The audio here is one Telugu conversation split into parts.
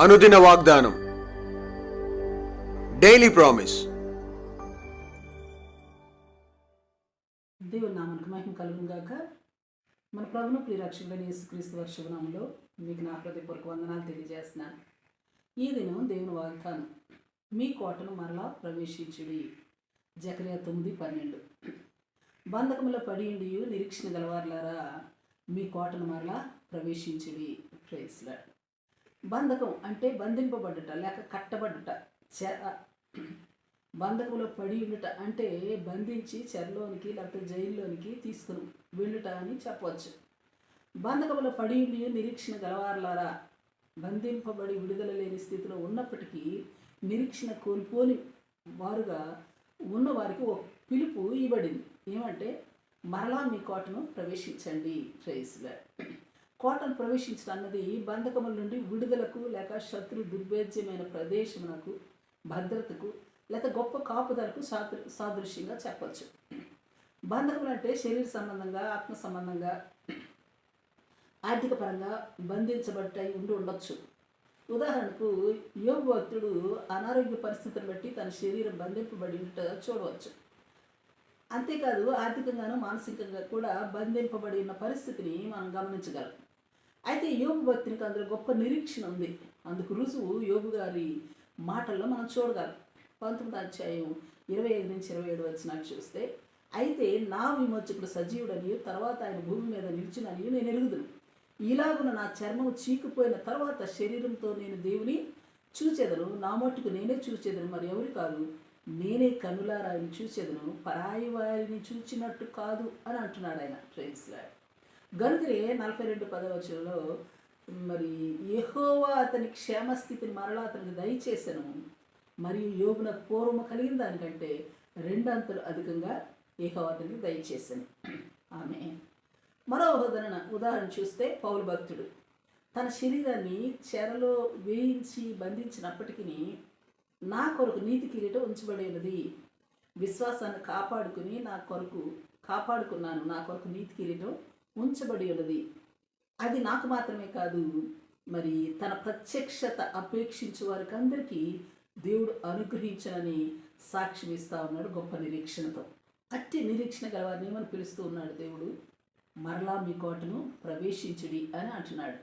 అనుదిన వాగ్దానం. డైలీ ప్రామిస్ దేవుని నామానికి మహిమ కలుగును గాక. మన ప్రభును ప్రియరక్షకుడైన యేసుక్రీస్తు వర్షభనామంలో మీకు నా హృదయపూర్వక వందనాలు తెలియజేస్తున్నాను. ఈ దినం దేవుని వాగ్దానం మీ కోటను మరలా ప్రవేశించుడి. జకరియా తొమ్మిది పన్నెండు. బంధకముల పడియుండి నిరీక్షణ గలవారులారా మీ కోటను మరలా ప్రవేశించుడి. ప్రేస్లా బంధకం అంటే బంధింపబడ్డట లేక కట్టబడ్డట చెర బంధకంలో పడి ఉండుట అంటే బంధించి చెరలోనికి లేకపోతే జైల్లోనికి తీసుకుని వెళ్ళుట అని చెప్పవచ్చు. బంధకంలో పడి ఉండి నిరీక్షణ గలవారులారా బంధింపబడి విడుదల లేని స్థితిలో ఉన్నప్పటికీ నిరీక్షణ కోల్పోని వారుగా ఉన్నవారికి ఓ ఒక పిలుపు ఇవ్వబడింది. ఏమంటే మరలా మీ కోటను ప్రవేశించండి. ప్రైస్గా కోటను ప్రవేశించడం అన్నది బంధకముల నుండి విడుదలకు లేక శత్రు దుర్భేద్యమైన ప్రదేశమునకు భద్రతకు లేక గొప్ప కాపుదలకు సాదృ సాదృశ్యంగా చెప్పచ్చు. బంధకములు అంటే శరీర సంబంధంగా ఆత్మ సంబంధంగా ఆర్థిక పరంగా బంధించబడ్డాయి ఉండి ఉండొచ్చు. ఉదాహరణకు యోగ భక్తుడు అనారోగ్య పరిస్థితిని బట్టి తన శరీరం బంధింపబడి ఉంట చూడవచ్చు. అంతేకాదు ఆర్థికంగాను మానసికంగా కూడా బంధింపబడి ఉన్న పరిస్థితిని మనం గమనించగలం. అయితే యోగు భక్తునికి అందులో గొప్ప నిరీక్షణ ఉంది. అందుకు రుజువు యోగు గారి మాటల్లో మనం చూడగలం. పంతొమ్మిది అధ్యాయం ఇరవై ఐదు నుంచి ఇరవై ఏడు వచ్చినాక చూస్తే అయితే నా విమోచకుడు సజీవుడని తర్వాత ఆయన భూమి మీద నిలిచినని నేను ఎరుగుదును. ఇలాగున నా చర్మం చీకిపోయిన తర్వాత శరీరంతో నేను దేవుని చూచెదను. నా మట్టుకు నేనే చూచెదను మరి ఎవరు కాదు? నేనే కనులారా ఆయన చూచెదను. పరాయి వారిని చూచినట్టు కాదు అని అంటున్నాడు ఆయన. ఫ్రెండ్స్లా గనుకనే నలభై రెండు పదవచనంలో మరి యహోవా అతని క్షేమస్థితిని మరలా అతనికి దయచేసను. మరియు యోగునకు పూర్వము కలిగిన దానికంటే రెండంతలు అధికంగా యహోవా అతనికి దయచేసాను. ఆమె మరో ఉదాహరణ ఉదాహరణ చూస్తే పౌరు భక్తుడు. తన శరీరాన్ని చెరలో వేయించి బంధించినప్పటికీ నా కొరకు నీతి కిరీటం ఉంచబడేది విశ్వాసాన్ని కాపాడుకుని నా కొరకు కాపాడుకున్నాను. నా కొరకు నీతి కిరీటం ఉంచబడి ఉన్నది. అది నాకు మాత్రమే కాదు. మరి తన ప్రత్యక్షత అపేక్షించే వారికి అందరికీ దేవుడు అనుగ్రహించనని సాక్ష్యం ఇస్తా ఉన్నాడు గొప్ప నిరీక్షణతో. అట్టి నిరీక్షణ గల వారిని ఏమని పిలుస్తూ ఉన్నాడు దేవుడు? మరలా మీ కోటను ప్రవేశించుడి అని అంటున్నాడు.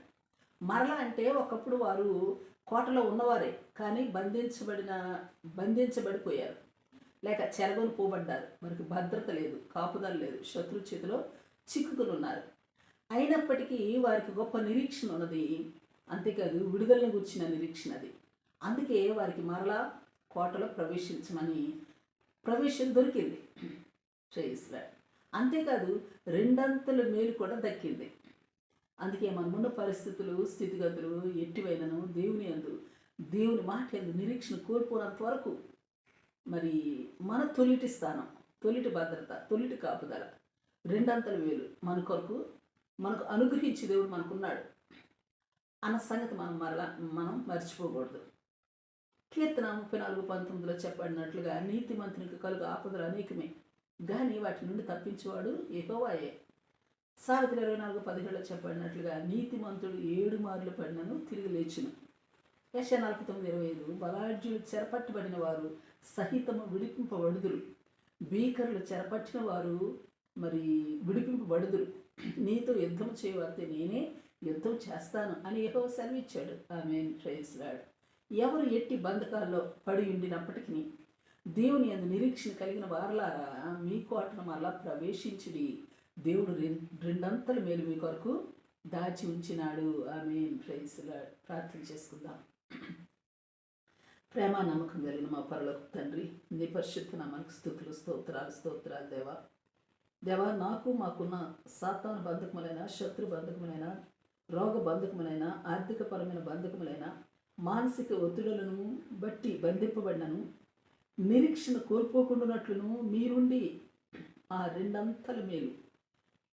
మరలా అంటే ఒకప్పుడు వారు కోటలో ఉన్నవారే కానీ బంధించబడిన బంధించబడిపోయారు. లేక చెరగొని పోబడ్డారు మనకి భద్రత లేదు కాపుదల లేదు. శత్రు చేతిలో చిక్కుకుని ఉన్నారు అయినప్పటికీ వారికి గొప్ప నిరీక్షణ ఉన్నది. అంతేకాదు విడుదలను గుర్చిన నిరీక్షణ అది. అందుకే వారికి మరలా కోటలో ప్రవేశించమని ప్రవేశం దొరికింది. శ్రేయస్లా అంతేకాదు రెండంతల మేలు కూడా దక్కింది. అందుకే మనమున్న పరిస్థితులు స్థితిగతులు ఎట్టివైనను దేవుని అందు దేవుని మాట ఎందు నిరీక్షణ కోల్పోనంత వరకు మరి మన తొలిటి స్థానం తొలిటి భద్రత తొలిటి కాపుదల రెండంతల వేలు. మన కొరకు మనకు అనుగ్రహించి దేవుడు మనకున్నాడు. అన్న సంగతి మనం మరలా మనం మర్చిపోకూడదు. కీర్తన ముప్పై నాలుగు పంతొమ్మిదిలో చెప్పబడినట్లుగా నీతి మంత్రికి కలుగు ఆపదలు అనేకమే కానీ వాటి నుండి తప్పించేవాడు ఏహోవాయే సావిత్రి ఇరవై నాలుగు పదిహేడులో చెప్పబడినట్లుగా నీతిమంతుడు ఏడు మార్లు పడినను తిరిగి లేచును. యశ నలభై తొమ్మిది ఇరవై ఐదు బలాఢ్యులు చెరపట్టబడిన వారు సహితము విడిపింపబడుదురు. భీకరులు చెరపట్టిన వారు మరి విడిపింపబడుదురు నీతో యుద్ధం చేయవారితే నేనే యుద్ధం చేస్తాను అని ఏహో సెలవిచ్చాడు. ఆమె ప్రేయస్లాడు ఎవరు ఎట్టి బంధకాల్లో పడి ఉండినప్పటికీ దేవుని అందు నిరీక్షణ కలిగిన వారలారా మీ కోటను మళ్ళా ప్రవేశించుడి. దేవుడు రెండంతల మేలు మీ కొరకు దాచి ఉంచినాడు. ఆమె ప్రైస్లా ప్రార్థన చేసుకుందాం. ప్రేమ నమ్మకం కలిగిన మా పరలోకి తండ్రి నీ పరిశుద్ధ నామానికి స్థుతులు స్తోత్రాలు స్తోత్రాలు దేవా. దేవా నాకు మాకున్న సాతాను బంధకములైన శత్రు బంధకములైన రోగ బంధకములైన ఆర్థికపరమైన బంధకములైన మానసిక ఒత్తిడులను బట్టి బంధింపబడినను నిరీక్షణ కోల్పోకుండానట్లును మీరుండి ఆ రెండంతల మేలు.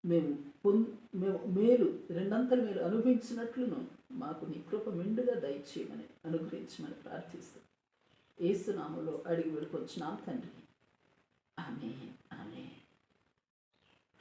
మేము పొం మేము మేలు రెండంతల మేలు అనుభవించినట్లును మాకు నీ కృప మెండుగా దయచేయమని అనుగ్రహించమని ప్రార్థిస్తూ ఏసునామంలో అడిగి వెళ్ళుకొచ్చున్నాం తండ్రి. ఆమె